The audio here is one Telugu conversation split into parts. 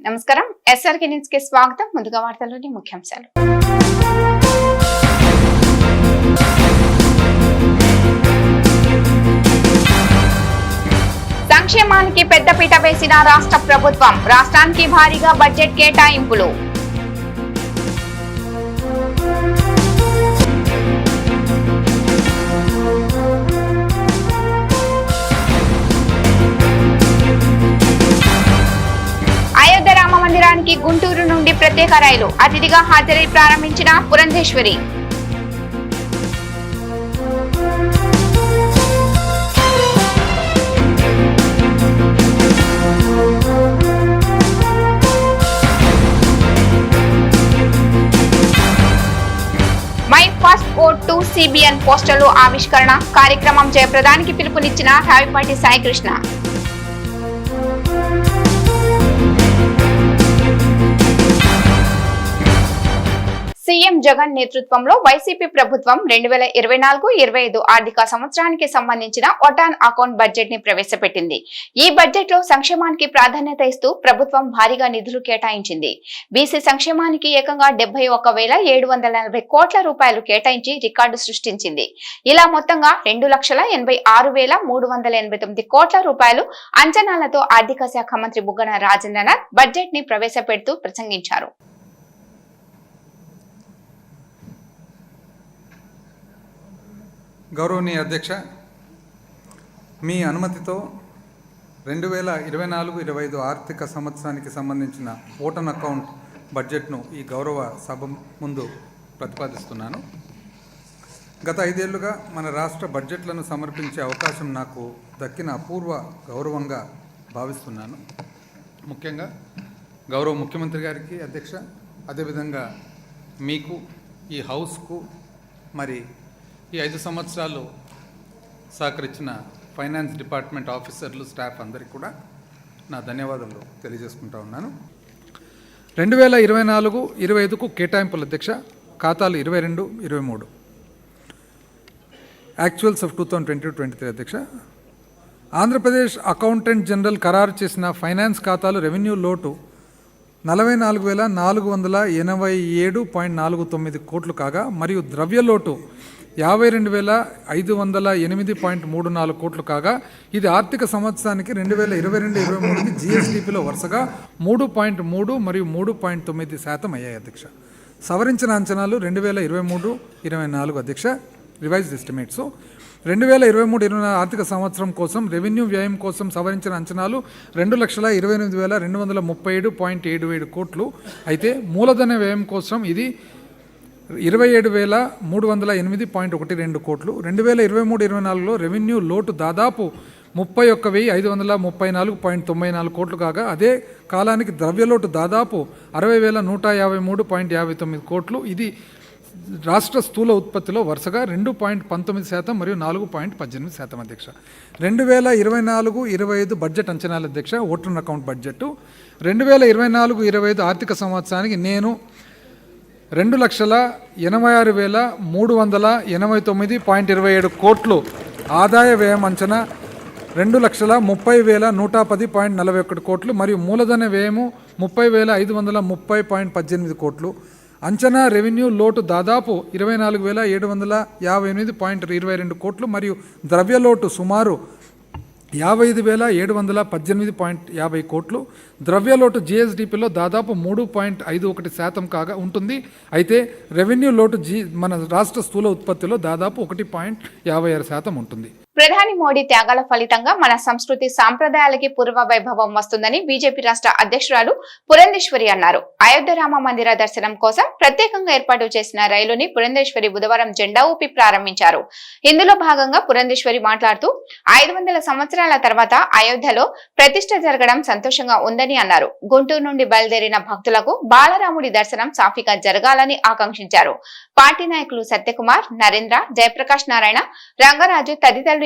నమస్కారం. ఎస్ఆర్కే న్యూస్కి స్వాగతం. ముందుగా వార్తల్లోని ముఖ్యాంశాలు. సంక్షేమానికి పెద్దపీట వేసిన రాష్ట్ర ప్రభుత్వం. రాష్ట్రానికి భారీగా బడ్జెట్ కేటాయింపులు. గుంటూరు నుండి ప్రత్యేక రైలు అతిథిగా హాజరై ప్రారంభించిన పురంధేశ్వరి. మై టు సిబిఎన్ పోస్టర్లు ఆవిష్కరణ కార్యక్రమం జయప్రదానికి పిలుపునిచ్చిన రావిపాటి సాయికృష్ణ. సీఎం జగన్ నేతృత్వంలో వైసీపీ ప్రభుత్వం రెండు వేల ఇరవై నాలుగు ఇరవై ఐదు ఆర్థిక సంవత్సరానికి సంబంధించిన ఒటాన్ అకౌంట్ బడ్జెట్ని ప్రవేశపెట్టింది. ఈ బడ్జెట్లో సంక్షేమానికి ప్రాధాన్యత ఇస్తూ ప్రభుత్వం భారీగా నిధులు కేటాయించింది. బీసీ సంక్షేమానికి ఏకంగా డెబ్బై ఒక వేల ఏడు వందల నలభై కోట్ల రూపాయలు కేటాయించి రికార్డు సృష్టించింది. ఇలా మొత్తంగా రెండు లక్షల ఎనభై ఆరు వేల మూడు వందల ఎనభై తొమ్మిది కోట్ల రూపాయలు అంచనాలతో ఆర్థిక శాఖ మంత్రి బుగ్గన రాజేంద్రనాథ్ బడ్జెట్ని ప్రవేశపెడుతూ ప్రసంగించారు. గౌరవనీయ అధ్యక్ష మీ అనుమతితో రెండు వేల ఇరవై నాలుగు ఇరవై ఐదు ఆర్థిక సంవత్సరానికి సంబంధించిన ఓటన్ అకౌంట్ బడ్జెట్ను ఈ గౌరవ సభ ముందు ప్రతిపాదిస్తున్నాను. గత ఐదేళ్ళుగా మన రాష్ట్ర బడ్జెట్లను సమర్పించే అవకాశం నాకు దక్కిన అపూర్వ గౌరవంగా భావిస్తున్నాను. ముఖ్యంగా గౌరవ ముఖ్యమంత్రి గారికి అధ్యక్ష అదేవిధంగా మీకు ఈ హౌస్కు మరి ఈ ఐదు సంవత్సరాలు సహకరించిన ఫైనాన్స్ డిపార్ట్మెంట్ ఆఫీసర్లు స్టాఫ్ అందరికీ కూడా నా ధన్యవాదాలు తెలియజేసుకుంటా ఉన్నాను. రెండు వేల ఇరవై నాలుగు ఇరవై ఐదుకు కేటాయింపుల అధ్యక్ష ఖాతాలు ఇరవై రెండు ఇరవై మూడు. Actuals of two thousand twenty twenty three అధ్యక్ష ఆంధ్రప్రదేశ్ అకౌంటెంట్ జనరల్ ఖరారు చేసిన ఫైనాన్స్ ఖాతాలు రెవెన్యూ లోటు నలభై నాలుగు వేల నాలుగు వందల ఎనభై ఏడు పాయింట్ నాలుగు తొమ్మిది కోట్లు కాగా మరియు ద్రవ్య లోటు యాభై రెండు వేల ఐదు వందల ఎనిమిది పాయింట్ మూడు నాలుగు కోట్లు కాగా ఇది ఆర్థిక సంవత్సరానికి రెండు వేల ఇరవై రెండు ఇరవై మూడుకి జిఎస్డిపిలో వరుసగా మూడు పాయింట్ మూడు మరియు మూడు పాయింట్ తొమ్మిది శాతం అయ్యాయి అధ్యక్ష. సవరించిన అంచనాలు రెండు వేల ఇరవై మూడు ఇరవై నాలుగు అధ్యక్ష. Revised estimates. రెండు వేల ఇరవై మూడు ఇరవై నాలుగు ఆర్థిక సంవత్సరం కోసం రెవెన్యూ వ్యయం కోసం సవరించిన అంచనాలు రెండు లక్షల ఇరవై ఎనిమిది వేల రెండు వందల ముప్పై ఏడు పాయింట్ ఏడు ఏడు కోట్లు. అయితే మూలధన వ్యయం కోసం ఇది ఇరవై ఏడు వేల మూడు వందల ఎనిమిది పాయింట్ ఒకటి రెండు కోట్లు. రెండు వేల ఇరవై మూడు ఇరవై నాలుగులో రెవెన్యూ లోటు దాదాపు ముప్పై ఒక్క వెయ్యి ఐదు వందల ముప్పై నాలుగు పాయింట్ తొంభై నాలుగు కోట్లు కాగా అదే కాలానికి ద్రవ్యలోటు దాదాపు అరవై వేల నూట యాభై మూడు పాయింట్ యాభై తొమ్మిది కోట్లు. ఇది రాష్ట్ర స్థూల ఉత్పత్తిలో వరుసగా రెండు పాయింట్ పంతొమ్మిది శాతం మరియు నాలుగు పాయింట్ పద్దెనిమిది శాతం అధ్యక్ష. రెండు వేల ఇరవై నాలుగు ఇరవై ఐదు బడ్జెట్ అంచనాల అధ్యక్ష ఓటర్ అకౌంట్ బడ్జెట్ రెండు వేల ఇరవై నాలుగు ఇరవై ఐదు ఆర్థిక సంవత్సరానికి నేను రెండు లక్షల ఎనభై ఆరు వేల మూడు వందల ఎనభై తొమ్మిది పాయింట్ ఇరవై ఏడు కోట్లు ఆదాయ వ్యయం అంచనా రెండు లక్షల ముప్పై వేల నూట పది పాయింట్ నలభై ఒకటి కోట్లు మరియు మూలధన వ్యయము ముప్పై వేల ఐదు వందల ముప్పై పాయింట్ పద్దెనిమిది కోట్లు. అంచనా రెవెన్యూ లోటు దాదాపు ఇరవై నాలుగు వేల ఏడు వందల యాభై ఎనిమిది పాయింట్ ఇరవై రెండు కోట్లు మరియు ద్రవ్య లోటు సుమారు యాభై ఐదు వేల ఏడు వందల పద్దెనిమిది పాయింట్ యాభై కోట్లు. ద్రవ్యలోటు జిఎస్డిపిలో దాదాపు మూడు పాయింట్ ఐదు ఒకటి శాతం కాగా ఉంటుంది. అయితే రెవెన్యూ లోటు జి మన రాష్ట్ర స్థూల ఉత్పత్తిలో దాదాపు ఒకటి పాయింట్ యాభై ఆరు శాతం ఉంటుంది. ప్రధాని మోడీ త్యాగాల ఫలితంగా మన సంస్కృతి సాంప్రదాయాలకి పూర్వ వైభవం వస్తుందని బీజేపీ రాష్ట్ర అధ్యక్షురాలు పురంధేశ్వరి అన్నారు. అయోధ్య రామ మందిర దర్శనం కోసం ప్రత్యేకంగా ఏర్పాటు చేసిన రైలుని పురంధేశ్వరి బుధవారం జెండా ఊపి ప్రారంభించారు. ఇందులో భాగంగా పురంధేశ్వరి మాట్లాడుతూ ఐదు వందల సంవత్సరాల తర్వాత అయోధ్యలో ప్రతిష్ట జరగడం సంతోషంగా ఉందని అన్నారు. గుంటూరు నుండి బయలుదేరిన భక్తులకు బాలరాముడి దర్శనం సాఫీగా జరగాలని ఆకాంక్షించారు. పార్టీ నాయకులు సత్యకుమార్ నరేంద్ర జయప్రకాష్ నారాయణ రంగరాజు తదితరులు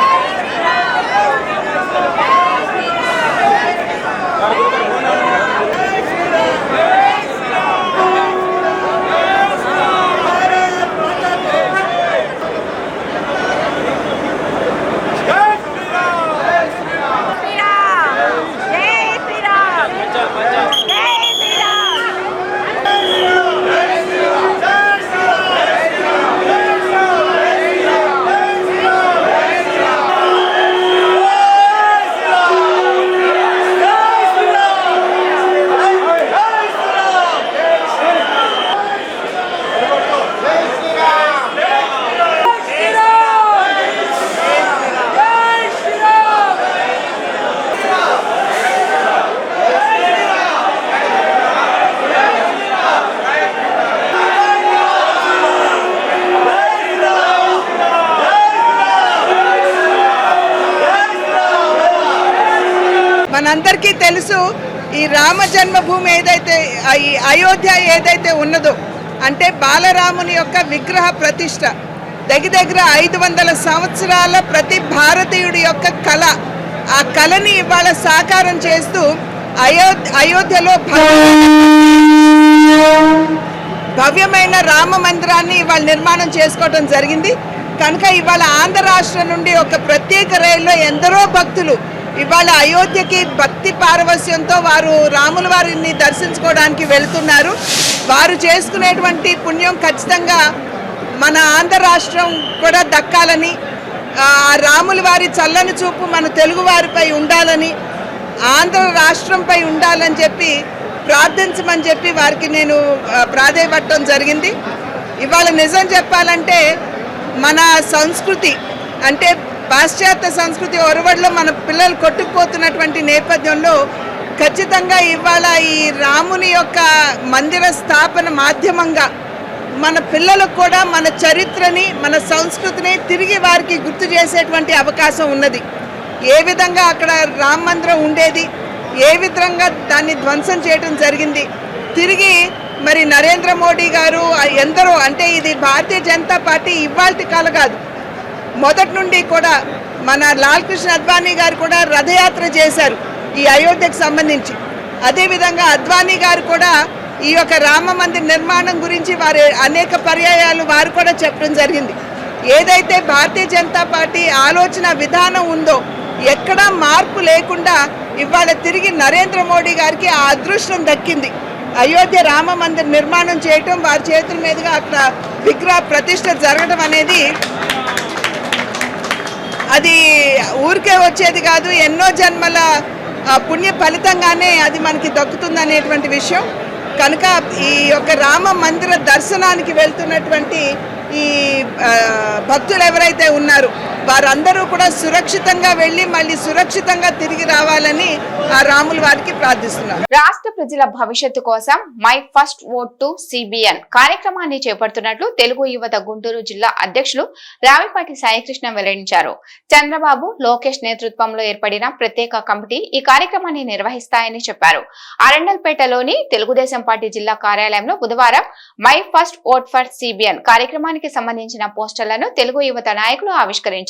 అయోధ్య ఏదైతే ఉన్నదో అంటే బాలరాముని యొక్క విగ్రహ ప్రతిష్ట దగ్గర దగ్గర ఐదు వందల సంవత్సరాల ప్రతి భారతీయుడి యొక్క కళ ఆ కళని ఇవాళ సాకారం చేస్తూ అయోధ్య అయోధ్యలో భవ్యమైన రామ మందిరాన్ని ఇవాళ నిర్మాణం చేసుకోవడం జరిగింది. కనుక ఇవాళ ఆంధ్ర రాష్ట్రం నుండి ఒక ప్రత్యేక రైల్లో ఎందరో భక్తులు ఇవాళ అయోధ్యకి భక్తి పారవస్యంతో వారు రాముల వారిని దర్శించుకోవడానికి వెళుతున్నారు. వారు చేసుకునేటువంటి పుణ్యం ఖచ్చితంగా మన ఆంధ్ర రాష్ట్రం కూడా దక్కాలని రాముల వారి చల్లని చూపు మన తెలుగు వారిపై ఉండాలని ఆంధ్ర రాష్ట్రంపై ఉండాలని చెప్పి ప్రార్థించమని చెప్పి వారికి నేను ఆ, జరిగింది. ఇవాళ నిజం చెప్పాలంటే మన సంస్కృతి అంటే పాశ్చాత్య సంస్కృతి ఒరవడిలో మన పిల్లలు కొట్టుకుపోతున్నటువంటి నేపథ్యంలో ఖచ్చితంగా ఇవాళ ఈ రాముని యొక్క మందిర స్థాపన మాధ్యమంగా మన పిల్లలకు కూడా మన చరిత్రని మన సంస్కృతిని తిరిగి వారికి గుర్తు చేసేటువంటి అవకాశం ఉన్నది. ఏ విధంగా అక్కడ రామ మందిరం ఉండేది ఏ విధంగా దాన్ని ధ్వంసం చేయడం జరిగింది తిరిగి మరి నరేంద్ర మోడీ గారు ఎందరో అంటే ఇది భారతీయ జనతా పార్టీ ఇవాళ కాల కాదు. మొదటి నుండి కూడా మన లాల్ కృష్ణ అద్వానీ గారు కూడా రథయాత్ర చేశారు ఈ అయోధ్యకు సంబంధించి. అదేవిధంగా అద్వానీ గారు కూడా ఈ యొక్క రామ మందిర్ నిర్మాణం గురించి వారి అనేక పర్యాయాలు వారు కూడా చెప్పడం జరిగింది. ఏదైతే భారతీయ జనతా పార్టీ ఆలోచన విధానం ఉందో ఎక్కడా మార్పు లేకుండా ఇవాళ తిరిగి నరేంద్ర మోడీ గారికి ఆ అదృష్టం దక్కింది. అయోధ్య రామ మందిర్ నిర్మాణం చేయటం వారి చేతుల మీదుగా అక్కడ విగ్రహ ప్రతిష్ట జరగడం అనేది అది ఊరికే వచ్చేది కాదు ఎన్నో జన్మల పుణ్య ఫలితంగానే అది మనకి దక్కుతుంది అనేటువంటి విషయం. కనుక ఈ యొక్క రామ మందిర దర్శనానికి వెళ్తున్నటువంటి ఈ భక్తులు ఎవరైతే ఉన్నారు వారందరూ కూడా సురక్షితంగా వెళ్ళి మళ్ళీ సురక్షితంగా తిరిగి రావాలని ఆ రాముల వారికి ప్రార్థిస్తున్నారు. రాష్ట్ర ప్రజల భవిష్యత్తు కోసం my first vote to CBN కార్యక్రమాన్ని చేపడుతున్నట్లు తెలుగు యువత గుంటూరు జిల్లా అధ్యక్షులు రావిపాటి సాయికృష్ణ వెల్లడించారు. చంద్రబాబు లోకేష్ నేతృత్వంలో ఏర్పడిన ప్రత్యేక కమిటీ ఈ కార్యక్రమాన్ని నిర్వహిస్తాయని చెప్పారు. అరండల్పేటలోని తెలుగుదేశం పార్టీ జిల్లా కార్యాలయంలో బుధవారం my first vote for CBN కార్యక్రమానికి సంబంధించిన పోస్టర్లను తెలుగు యువత నాయకులు ఆవిష్కరించారు.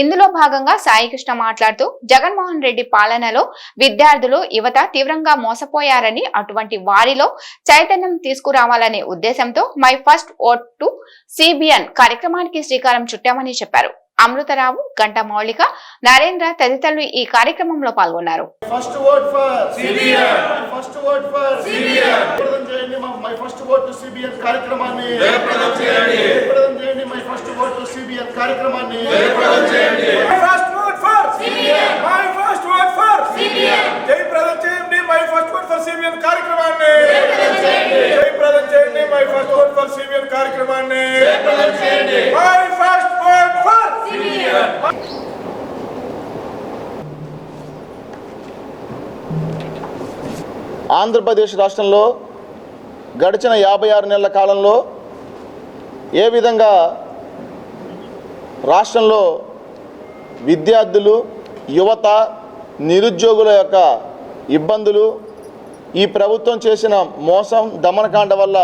ఇందులో భాగంగా సాయికృష్ణ మాట్లాడుతూ జగన్మోహన్ రెడ్డి పాలనలో విద్యార్థులు యువత తీవ్రంగా మోసపోయారని అటువంటి వారిలో చైతన్యం తీసుకురావాలనే ఉద్దేశంతో my first vote to CBN కార్యక్రమానికి శ్రీకారం చుట్టామని చెప్పారు. అమృతరావు గంట మౌళిక నరేంద్ర తదితరులు ఈ కార్యక్రమంలో పాల్గొన్నారు. First vote for CBN first vote for CBN జయప్రదం చేయండి మా- my first vote to CBN కార్యక్రమాన్ని. జయప్రదం చేయండి. జయప్రదం చేయండి my first vote to CBN కార్యక్రమాన్ని. జయప్రదం చేయండి. ఆంధ్రప్రదేశ్ రాష్ట్రంలో గడిచిన యాభై ఆరు నెలల కాలంలో ఏ విధంగా రాష్ట్రంలో విద్యార్థులు యువత నిరుద్యోగుల యొక్క ఇబ్బందులు ఈ ప్రభుత్వం చేసిన మోసం దమనకాండ వల్ల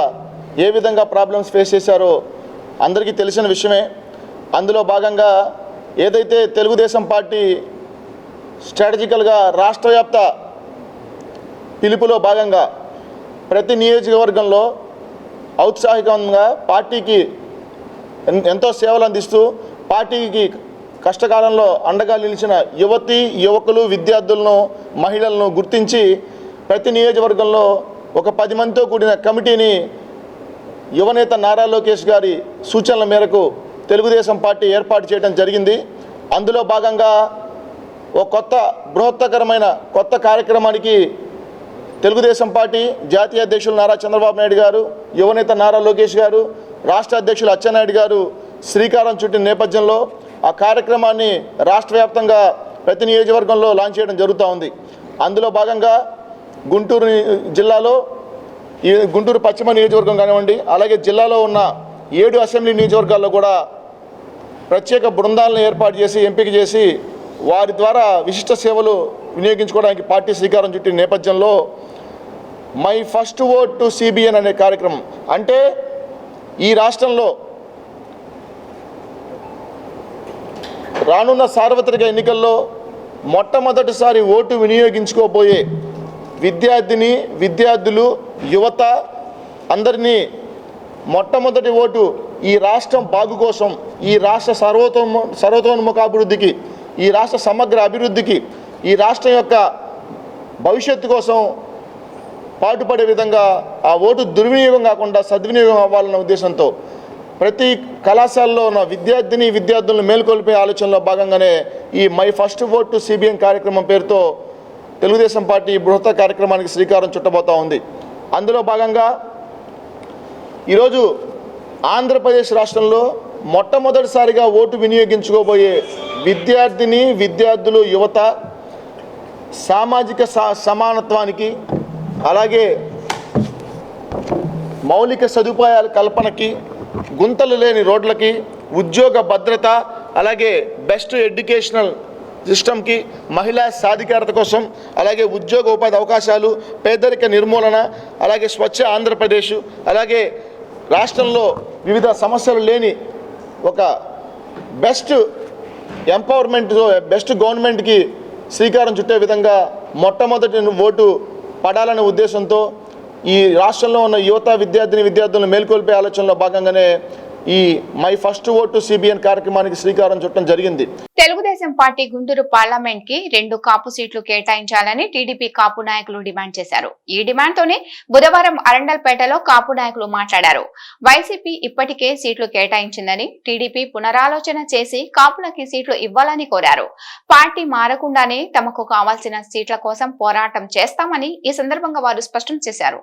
ఏ విధంగా ప్రాబ్లమ్స్ ఫేస్ చేశారో అందరికీ తెలిసిన విషయమే. అందులో భాగంగా ఏదైతే తెలుగుదేశం పార్టీ స్ట్రాటజికల్గా రాష్ట్ర వ్యాప్త పిలుపులో భాగంగా ప్రతి నియోజకవర్గంలో ఔత్సాహికంగా పార్టీకి ఎంతో సేవలు అందిస్తూ పార్టీకి కష్టకాలంలో అండగా నిలిచిన యువతి యువకులు విద్యార్థులను మహిళలను గుర్తించి ప్రతి నియోజకవర్గంలో ఒక పది మందితో కూడిన కమిటీని యువనేత నారా లోకేష్ గారి సూచనల మేరకు తెలుగుదేశం పార్టీ ఏర్పాటు చేయడం జరిగింది. అందులో భాగంగా ఒక కొత్త బృహత్తకరమైన కొత్త కార్యక్రమానికి తెలుగుదేశం పార్టీ జాతీయ అధ్యక్షులు నారా చంద్రబాబు నాయుడు గారు యువనేత నారా లోకేష్ గారు రాష్ట్ర అధ్యక్షులు అచ్చెన్నాయుడు గారు శ్రీకారం చుట్టిన నేపథ్యంలో ఆ కార్యక్రమాన్ని రాష్ట్ర వ్యాప్తంగా ప్రతి నియోజకవర్గంలో లాంచ్ చేయడం జరుగుతూ ఉంది. అందులో భాగంగా గుంటూరు జిల్లాలో ఈ గుంటూరు పశ్చిమ నియోజకవర్గం కానివ్వండి అలాగే జిల్లాలో ఉన్న ఏడు అసెంబ్లీ నియోజకవర్గాల్లో కూడా ప్రత్యేక బృందాలను ఏర్పాటు చేసి ఎంపిక చేసి వారి ద్వారా విశిష్ట సేవలు వినియోగించుకోవడానికి పార్టీ శ్రీకారం చుట్టిన నేపథ్యంలో my first vote to CBN అనే కార్యక్రమం. అంటే ఈ రాష్ట్రంలో రానున్న సార్వత్రిక ఎన్నికల్లో మొట్టమొదటిసారి ఓటు వినియోగించుకోబోయే విద్యార్థిని విద్యార్థులు యువత అందరినీ మొట్టమొదటి ఓటు ఈ రాష్ట్రం బాగు కోసం ఈ రాష్ట్ర సర్వతోన్మ సర్వతోన్ముఖాభివృద్ధికి ఈ రాష్ట్ర సమగ్ర అభివృద్ధికి ఈ రాష్ట్రం యొక్క భవిష్యత్తు కోసం పాటుపడే విధంగా ఆ ఓటు దుర్వినియోగం కాకుండా సద్వినియోగం అవ్వాలన్న ఉద్దేశంతో ప్రతి కళాశాలలో ఉన్న విద్యార్థిని విద్యార్థులను మేల్కొల్పే ఆలోచనలో భాగంగానే ఈ మై ఫస్ట్ ఓట్ టు కార్యక్రమం పేరుతో తెలుగుదేశం పార్టీ బృహత కార్యక్రమానికి శ్రీకారం చుట్టబోతా ఉంది. అందులో భాగంగా ఈరోజు ఆంధ్రప్రదేశ్ రాష్ట్రంలో మొట్టమొదటిసారిగా ఓటు వినియోగించుకోబోయే విద్యార్థిని విద్యార్థులు యువత సామాజిక స సమానత్వానికి అలాగే మౌలిక సదుపాయాల కల్పనకి గుంతలు లేని రోడ్లకి ఉద్యోగ భద్రత అలాగే బెస్ట్ ఎడ్యుకేషనల్ సిస్టమ్కి మహిళా సాధికారత కోసం అలాగే ఉద్యోగ ఉపాధి అవకాశాలు పేదరిక నిర్మూలన అలాగే స్వచ్ఛ ఆంధ్రప్రదేశ్ అలాగే రాష్ట్రంలో వివిధ సమస్యలు లేని ఒక బెస్ట్ ఎంపవర్మెంట్ బెస్ట్ గవర్నమెంట్కి శ్రీకారం చుట్టే విధంగా మొట్టమొదటి ఓటు పడాలనే ఉద్దేశంతో ఈ రాష్ట్రంలో ఉన్న యువత విద్యార్థిని విద్యార్థులను మేల్కొల్పే ఆలోచనలో భాగంగానే ఈ మై ఫస్ట్ ఓటు సిబిఎన్ కార్యక్రమానికి శ్రీకారం చుట్టడం జరిగింది. తెలుగుదేశం పార్టీ గుంటూరు పార్లమెంట్కి రెండు కాపు సీట్లు కేటాయించాలని టీడీపీ కాపు నాయకులు డిమాండ్ చేశారు. ఈ డిమాండ్ తోనే బుధవారం అరండల్పేటలో కాపు నాయకులు మాట్లాడారు. వైసీపీ ఇప్పటికే సీట్లు కేటాయించిందని టీడీపీ పునరాలోచన చేసి కాపులకి సీట్లు ఇవ్వాలని కోరారు. పార్టీ మారకుండానే తమకు కావాల్సిన సీట్ల కోసం పోరాటం చేస్తామని ఈ సందర్భంగా వారు స్పష్టం చేశారు.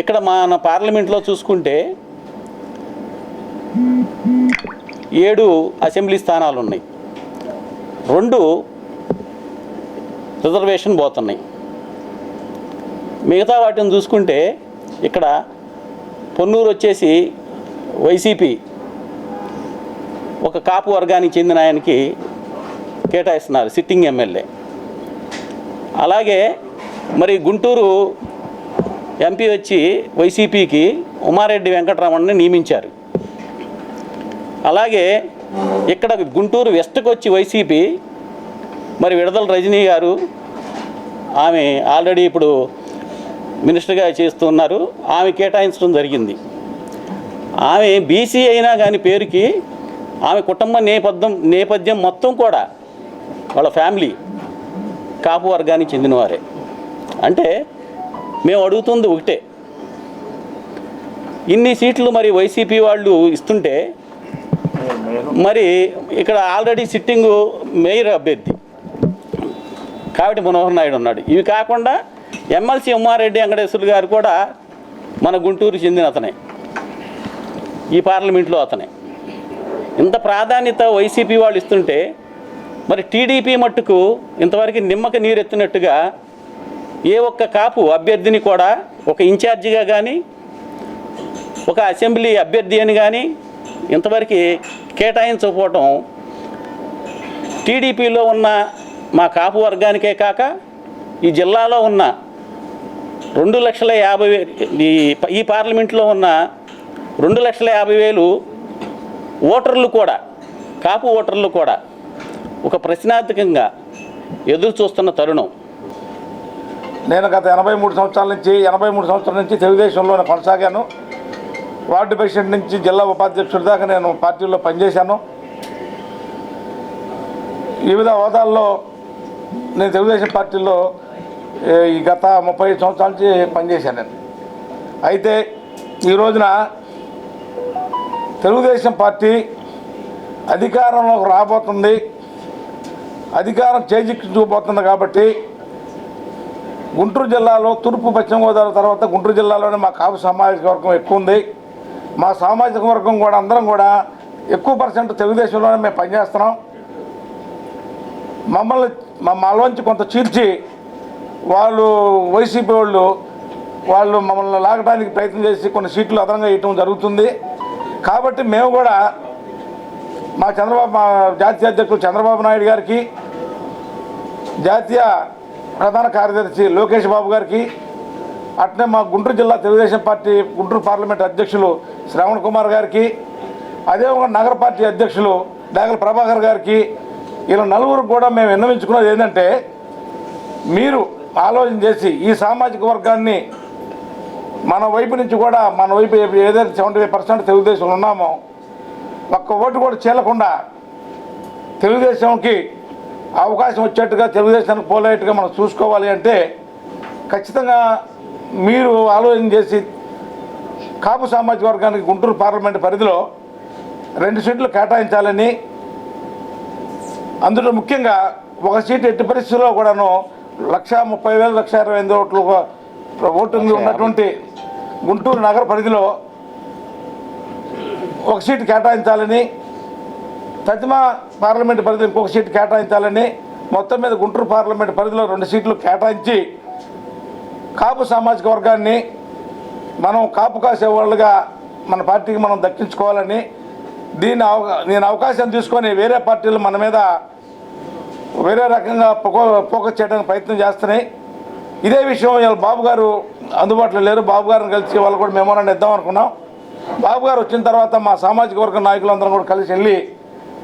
ఇక్కడ మన పార్లమెంట్లో చూసుకుంటే ఏడు అసెంబ్లీ స్థానాలు ఉన్నాయి రెండు రిజర్వేషన్ పోతున్నాయి. మిగతా వాటిని చూసుకుంటే ఇక్కడ పొన్నూరు వచ్చేసి వైసీపీ ఒక కాపు వర్గానికి చెందిన ఆయనకి కేటాయిస్తున్నారు సిట్టింగ్ ఎమ్మెల్యే. అలాగే మరి గుంటూరు ఎంపీ వచ్చి వైసీపీకి ఉమారెడ్డి వెంకటరమణని నియమించారు. అలాగే ఇక్కడ గుంటూరు వెస్ట్కి వచ్చి వైసీపీ మరి విడదల రజనీ గారు ఆమె ఆల్రెడీ ఇప్పుడు మినిస్టర్గా చేస్తున్నారు ఆమె కేటాయించడం జరిగింది. ఆమె బీసీ అయినా కానీ పేరుకి ఆమె కుటుంబ నేపథ్యం నేపథ్యం మొత్తం కూడా వాళ్ళ ఫ్యామిలీ కాపు వర్గానికి చెందినవారే. అంటే మేము అడుగుతుంది ఒకటే. ఇన్ని సీట్లు మరి వైసీపీ వాళ్ళు ఇస్తుంటే మరి ఇక్కడ ఆల్రెడీ సిట్టింగు మేయర్ అభ్యర్థి కాబట్టి మనోహర్ నాయుడు ఉన్నాడు. ఇవి కాకుండా ఎమ్మెల్సీ ఉమ్మారెడ్డి వెంకటేశ్వర గారు కూడా మన గుంటూరు చెందిన అతనే. ఈ పార్లమెంట్లో అతనే. ఇంత ప్రాధాన్యత వైసీపీ వాళ్ళు ఇస్తుంటే మరి టీడీపీ మట్టుకు ఇంతవరకు నిమ్మక నీరెత్తినట్టుగా ఏ ఒక్క కాపు అభ్యర్థిని కూడా ఒక ఇన్ఛార్జిగా కానీ ఒక అసెంబ్లీ అభ్యర్థి అని కానీ ఇంతవరకు కేటాయించకపోవటం టీడీపీలో ఉన్న మా కాపు వర్గానికే కాక ఈ జిల్లాలో ఉన్న రెండు లక్షల యాభై ఈ ఈ పార్లమెంట్లో ఉన్న రెండు లక్షల యాభై వేలు ఓటర్లు కూడా కాపు ఓటర్లు కూడా ఒక ప్రశ్నార్థకంగా ఎదురు చూస్తున్న తరుణం. నేను గత ఎనభై మూడు సంవత్సరాల నుంచి ఎనభై మూడు సంవత్సరాల నుంచి తెలుగుదేశంలోనే కొనసాగాను. వార్డు ప్రెసిడెంట్ నుంచి జిల్లా ఉపాధ్యక్షుడి దాకా నేను పార్టీలో పనిచేశాను. వివిధ హోదాల్లో నేను తెలుగుదేశం పార్టీలో ఈ గత ముప్పై ఐదు సంవత్సరాల నుంచి పనిచేశాను నేను. అయితే ఈ రోజున తెలుగుదేశం పార్టీ అధికారంలోకి రాబోతుంది. అధికారం చేజిక్కించుకోబోతుంది కాబట్టి గుంటూరు జిల్లాలో తూర్పు పశ్చిమ గోదావరి తర్వాత గుంటూరు జిల్లాలోనే మా కాపు సామాజిక వర్గం ఎక్కువ ఉంది. మా సామాజిక వర్గం కూడా అందరం కూడా ఎక్కువ పర్సెంట్ తెలుగుదేశంలోనే మేము పనిచేస్తున్నాం. మమ్మల్ని మా మాలోంచి కొంత చీల్చి వాళ్ళు వైసీపీ వాళ్ళు వాళ్ళు మమ్మల్ని లాగడానికి ప్రయత్నం చేసి కొన్ని సీట్లు అదనంగా వేయటం జరుగుతుంది. కాబట్టి మేము కూడా మా చంద్రబాబు మా జాతీయ అధ్యక్షులు చంద్రబాబు నాయుడు గారికి జాతీయ ప్రధాన కార్యదర్శి లోకేష్ బాబు గారికి అట్నే మా గుంటూరు జిల్లా తెలుగుదేశం పార్టీ గుంటూరు పార్లమెంట్ అధ్యక్షులు శ్రవణ్ కుమార్ గారికి అదేవిధంగా నగర పార్టీ అధ్యక్షులు డాగల ప్రభాకర్ గారికి ఇలా నలుగురు కూడా మేము విన్నవించుకున్నది ఏంటంటే మీరు ఆలోచన చేసి ఈ సామాజిక వర్గాన్ని మన వైపు నుంచి కూడా మన వైపు ఏదైతే సెవెంటీ పర్సెంట్ తెలుగుదేశంలో ఉన్నామో ఒక్క ఓటు కూడా చేరకుండా తెలుగుదేశంకి అవకాశం వచ్చేట్టుగా తెలుగుదేశానికి పోలేట్టుగా మనం చూసుకోవాలి అంటే ఖచ్చితంగా మీరు ఆలోచన చేసి కాపు సామాజిక వర్గానికి గుంటూరు పార్లమెంట్ పరిధిలో రెండు సీట్లు కేటాయించాలని అందులో ముఖ్యంగా ఒక సీటు ఎట్టి పరిస్థితుల్లో కూడాను లక్ష ముప్పై వేలు లక్ష ఇరవై ఎనిమిది ఓట్లు ఓటింగ్ ఉన్నటువంటి గుంటూరు నగర పరిధిలో ఒక సీటు కేటాయించాలని ప్రతిమ పార్లమెంట్ పరిధిలో ఇంకొక సీటు కేటాయించాలని మొత్తం మీద గుంటూరు పార్లమెంట్ పరిధిలో రెండు సీట్లు కేటాయించి కాపు సామాజిక వర్గాన్ని మనం కాపు కాసే వాళ్ళుగా మన పార్టీకి మనం దక్కించుకోవాలని దీన్ని అవకా నేను అవకాశం తీసుకొని వేరే పార్టీలు మన మీద వేరే రకంగా ఫోక- ఫోకస్ చేయడానికి ప్రయత్నం చేస్తున్నాయి. ఇదే విషయం ఇవాళ బాబు గారు అందుబాటులో లేరు. బాబు గారిని కలిసి వాళ్ళు కూడా మెమోరాండం ఇద్దాం అనుకున్నాం. బాబు గారు వచ్చిన తర్వాత మా సామాజిక వర్గ నాయకులందరం కూడా కలిసి వెళ్ళి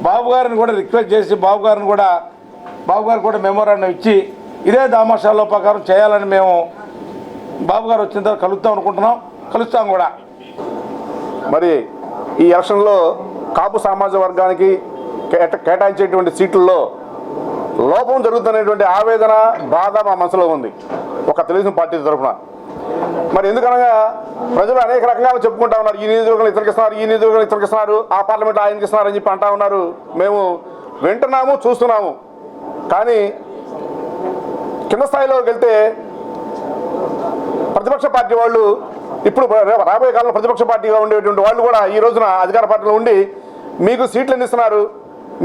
బాబు గారిని కూడా రిక్వెస్ట్ చేసి బాబు గారిని కూడా బాబు గారు కూడా మెమోరాండం ఇచ్చి ఇదే దామాషాల్లో ప్రకారం చేయాలని మేము బాబు గారు వచ్చిన తర్వాత కలుద్దాం అనుకుంటున్నాం. కలుస్తాం కూడా. మరి ఈ ఎలక్షన్లో కాపు సమాజ వర్గానికి కేట కేటాయించేటువంటి సీట్లలో లోపం జరుగుతున్నటువంటి ఆవేదన బాధ మా మనసులో ఉంది. ఒక తెలుగుదేశం పార్టీ తరఫున. మరి ఎందుకనగా ప్రజలు అనేక రకంగా చెప్పుకుంటా ఉన్నారు ఈ నియోజకవర్గం ఇతరికి ఇస్తున్నారు ఈ నియోజకవర్గం ఇతరికి ఇస్తున్నారు ఆ పార్లమెంట్ ఆయనకి ఇస్తున్నారు అని చెప్పి అంటా ఉన్నారు. మేము వింటున్నాము చూస్తున్నాము. కానీ కింద స్థాయిలోకి వెళ్తే ప్రతిపక్ష పార్టీ వాళ్ళు ఇప్పుడు రాబోయే కాలంలో ప్రతిపక్ష పార్టీగా ఉండేటువంటి వాళ్ళు కూడా ఈ రోజున అధికార పార్టీలో ఉండి మీకు సీట్లు అందిస్తున్నారు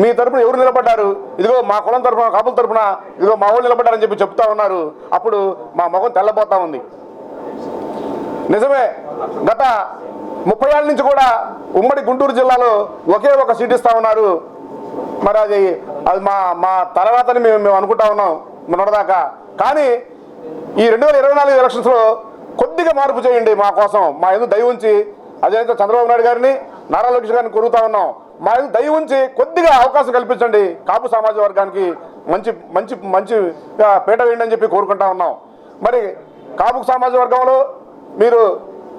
మీ తరపున ఎవరు నిలబడ్డారు? ఇదిగో మా కులం తరపున కాపుల తరపున ఇదిగో మా వాళ్ళు నిలబడ్డారని చెప్పి చెప్తా ఉన్నారు. అప్పుడు మా ముఖం తెల్లబోతా ఉంది. నిజమే. గత ముప్పై ఏళ్ళ నుంచి కూడా ఉమ్మడి గుంటూరు జిల్లాలో ఒకే ఒక సీట్ ఇస్తా ఉన్నారు మరి అది అది మా మా తర్వాతని మేము మేము అనుకుంటా ఉన్నాం మొన్నటిదాకా. కానీ ఈ రెండు వేల ఇరవై నాలుగు ఎలక్షన్స్లో కొద్దిగా మార్పు చేయండి మా కోసం. మా ఎందుకు దయ ఉంచి అదేవిధంగా చంద్రబాబు నాయుడు గారిని నారా లోకేష్ గారిని కోరుతా ఉన్నాం. మా ఎందుకు దయ ఉంచి కొద్దిగా అవకాశం కల్పించండి. కాపు సమాజ వర్గానికి మంచి మంచి మంచి పేట పీట వేయండి అని చెప్పి కోరుకుంటా ఉన్నాం. మరి కాపు సమాజ వర్గంలో మీరు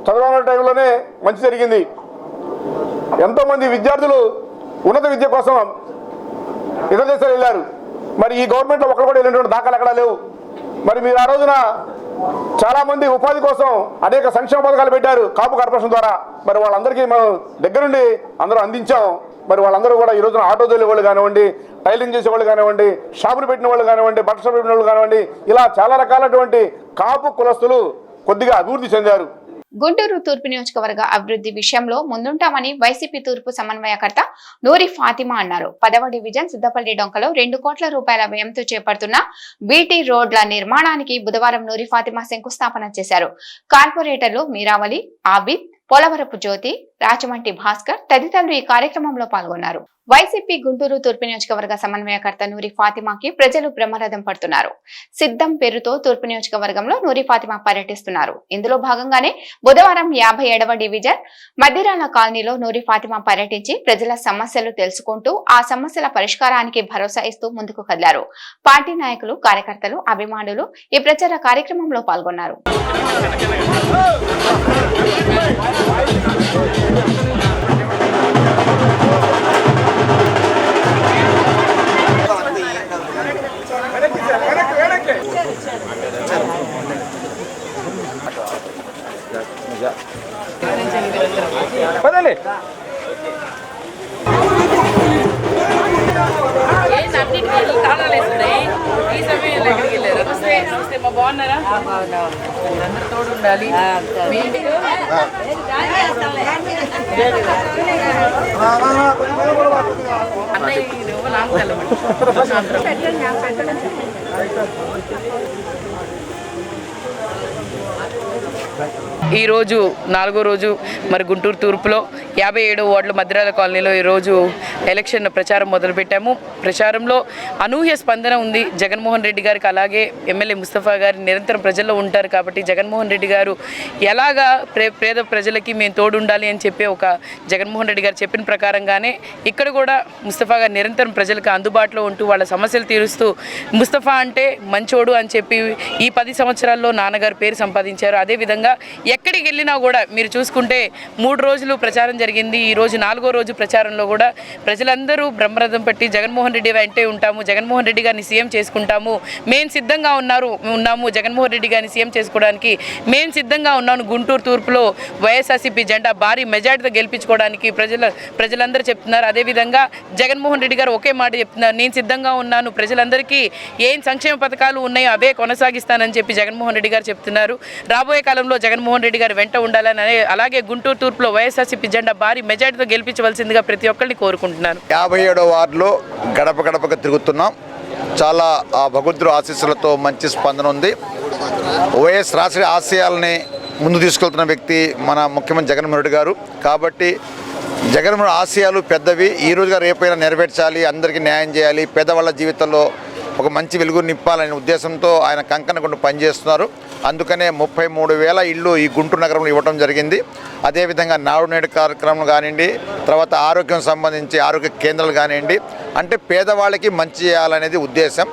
చంద్రబాబు టైంలోనే మంచి జరిగింది. ఎంతోమంది విద్యార్థులు ఉన్నత విద్య కోసం ఇతర దేశాలు వెళ్ళారు. మరి ఈ గవర్నమెంట్లో ఒకరు కూడా వెళ్ళినటువంటి దాఖలు ఎక్కడా లేవు. మరి మీరు ఆ రోజున చాలామంది ఉపాధి కోసం అనేక సంక్షేమ పథకాలు పెట్టారు కాపు కార్పొరేషన్ ద్వారా. మరి వాళ్ళందరికీ మనం దగ్గరుండి అందరూ అందించాం. మరి వాళ్ళందరూ కూడా ఈ రోజున ఆటో తోలే వాళ్ళు కానివ్వండి టైలింగ్ చేసే వాళ్ళు కానివ్వండి షాపులు పెట్టిన వాళ్ళు కానివ్వండి బట్టలు పెట్టిన వాళ్ళు కానివ్వండి ఇలా చాలా రకాలటువంటి కాపు కులస్తులు కొద్దిగా అభివృద్ధి చెందారు. గుంటూరు తూర్పు నియోజకవర్గ అభివృద్ధి విషయంలో ముందుంటామని వైసీపీ తూర్పు సమన్వయకర్త నూరి ఫాతిమా అన్నారు. పదవ డివిజన్ సిద్దపల్లి డొంకలో రెండు కోట్ల రూపాయల వ్యయంతో చేపడుతున్న బీటీ రోడ్ల నిర్మాణానికి బుధవారం నూరి ఫాతిమా శంకుస్థాపన చేశారు. కార్పొరేటర్లు మీరావలి ఆబిద్ పోలవరపు జ్యోతి రాచమంటి భాస్కర్ తదితరులు ఈ కార్యక్రమంలో పాల్గొన్నారు. వైసీపీ గుంటూరు తూర్పు నియోజకవర్గ సమన్వయకర్త నూరి ఫాతిమాకి ప్రజలు బ్రహ్మరథం పడుతున్నారు. సిద్ధం పేరుతో తూర్పు నియోజకవర్గంలో నూరి ఫాతిమా పర్యటిస్తున్నారు. ఇందులో భాగంగానే బుధవారం యాభై ఏడవ డివిజన్ మధ్యరాల కాలనీలో నూరి ఫాతిమా పర్యటించి ప్రజల సమస్యలు తెలుసుకుంటూ ఆ సమస్యల పరిష్కారానికి భరోసా ఇస్తూ ముందుకు కదిలారు. పార్టీ నాయకులు కార్యకర్తలు అభిమానులు ఈ ప్రచార కార్యక్రమంలో పాల్గొన్నారు. మా బాగున్నారా? తోడు ఉండాలి ఈరోజు నాలుగో రోజు మరి గుంటూరు తూర్పులో యాభై ఏడో వార్డులు మద్రాల కాలనీలో ఈరోజు ఎలక్షన్ ప్రచారం మొదలుపెట్టాము. ప్రచారంలో అనూహ్య స్పందన ఉంది. జగన్మోహన్ రెడ్డి గారికి అలాగే ఎమ్మెల్యే ముస్తఫా గారు నిరంతరం ప్రజల్లో ఉంటారు కాబట్టి జగన్మోహన్ రెడ్డి గారు ఎలాగా ప్రే పేద ప్రజలకి మేము తోడు ఉండాలి అని చెప్పి ఒక జగన్మోహన్ రెడ్డి గారు చెప్పిన ప్రకారంగానే ఇక్కడ కూడా ముస్తఫా గారు నిరంతరం ప్రజలకు అందుబాటులో ఉంటూ వాళ్ళ సమస్యలు తీరుస్తూ ముస్తఫా అంటే మంచోడు అని చెప్పి ఈ పది సంవత్సరాల్లో నాన్నగారు పేరు సంపాదించారు. అదేవిధంగా ఎక్కడికి వెళ్ళినా కూడా మీరు చూసుకుంటే మూడు రోజులు ప్రచారం జరిగింది. ఈ రోజు నాలుగో రోజు ప్రచారంలో కూడా ప్రజలందరూ బ్రహ్మరథం పట్టి జగన్మోహన్ రెడ్డి వెంటే ఉంటాము జగన్మోహన్ రెడ్డి గారిని సీఎం చేసుకుంటాము. మేము సిద్ధంగా ఉన్నారు ఉన్నాము. జగన్మోహన్ రెడ్డి గారిని సీఎం చేసుకోవడానికి మేము సిద్ధంగా ఉన్నాను గుంటూరు తూర్పులో వైఎస్ఆర్సీపీ జెండా భారీ మెజార్టీతో గెలిపించుకోవడానికి ప్రజల ప్రజలందరూ చెప్తున్నారు. అదేవిధంగా జగన్మోహన్ రెడ్డి గారు ఒకే మాట చెప్తున్నారు. నేను సిద్ధంగా ఉన్నాను. ప్రజలందరికీ ఏం సంక్షేమ పథకాలు ఉన్నాయో అవే కొనసాగిస్తానని చెప్పి జగన్మోహన్ రెడ్డి గారు చెప్తున్నారు. రాబోయే కాలంలో జగన్మోహన్ రెడ్డి గారు వెంట ఉండాలని అలాగే గుంటూరు తూర్పులో వైఎస్ఆర్సీపీ జెండా భారీ మెజార్టీతో గెలిపించవలసిందిగా ప్రతి ఒక్కరిని కోరుకుంటున్నాను. యాభై ఏడో వార్డులో గడప గడపగా తిరుగుతున్నాం. చాలా ఆ భగవంతుడు ఆశీస్సులతో మంచి స్పందన ఉంది. వైఎస్ రాష్ట్ర ఆశయాలని ముందు తీసుకెళ్తున్న వ్యక్తి మన ముఖ్యమంత్రి జగన్మోహన్ రెడ్డి గారు. కాబట్టి జగన్మోహన్ ఆశయాలు పెద్దవి. ఈ రోజుగా రేపైనా నెరవేర్చాలి అందరికీ న్యాయం చేయాలి పేదవాళ్ళ జీవితంలో ఒక మంచి వెలుగు నింపాలనే ఉద్దేశంతో ఆయన కంకణ కొండ పనిచేస్తున్నారు. అందుకనే ముప్పై మూడు వేల ఇళ్ళు ఈ గుంటూరు నగరంలో ఇవ్వడం జరిగింది. అదేవిధంగా నాడు నేడు కార్యక్రమం కానివ్వండి తర్వాత ఆరోగ్యం సంబంధించి ఆరోగ్య కేంద్రాలు కానివ్వండి అంటే పేదవాళ్ళకి మంచి చేయాలనేది ఉద్దేశం.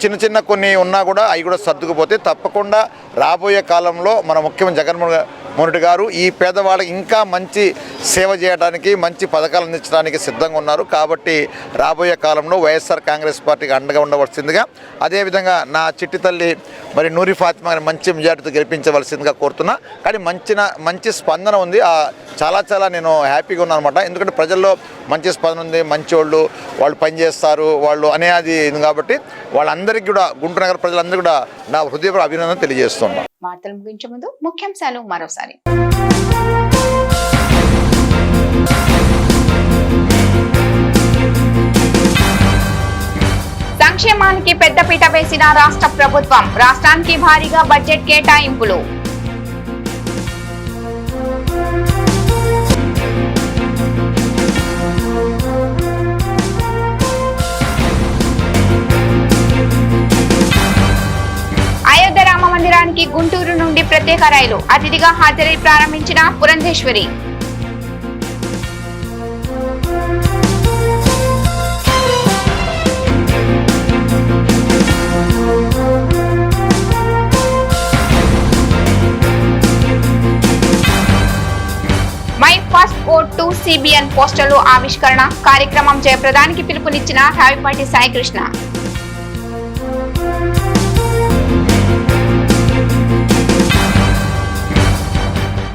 చిన్న చిన్న కొన్ని ఉన్నా కూడా అవి కూడా సర్దుకుపోతే తప్పకుండా రాబోయే కాలంలో మన ముఖ్యమంత్రి జగన్మోహన్ మోహన్ రెడ్డి గారు ఈ పేదవాళ్ళకి ఇంకా మంచి సేవ చేయడానికి మంచి పథకాలు అందించడానికి సిద్ధంగా ఉన్నారు. కాబట్టి రాబోయే కాలంలో వైఎస్ఆర్ కాంగ్రెస్ పార్టీకి అండగా ఉండవలసిందిగా అదేవిధంగా నా చిట్టి తల్లి మరి నూరి ఫాతిమా మంచి మెజార్టీతో గెలిపించవలసిందిగా కోరుతున్నా. కానీ మంచిన మంచి స్పందన ఉంది. చాలా చాలా నేను హ్యాపీగా ఉన్నాను అనమాట ఎందుకంటే ప్రజల్లో మంచి స్పందన ఉంది మంచి వాళ్ళు వాళ్ళు పనిచేస్తారు వాళ్ళు అనేది కాబట్టి కాబట్టి వాళ్ళందరికీ కూడా గుంటూరు నగర ప్రజలందరూ కూడా నా హృదయపూర్వక అభినందన తెలియజేస్తున్నాను. వార్తలు ముగించే ముందు ముఖ్యాంశాలు మరోసారి. సంక్షేమానికి పెద్దపీట వేసిన రాష్ట్ర ప్రభుత్వం రాష్ట్రానికి భారీగా బడ్జెట్ కేటాయింపులు. ప్రత్యేక రైలు అతిథిగా హాజరై ప్రారంభించిన Purandeswari. My first vote to CBN పోస్టర్లు ఆవిష్కరణ కార్యక్రమం జయప్రదానికి పిలుపునిచ్చిన రావిపాటి సాయికృష్ణ.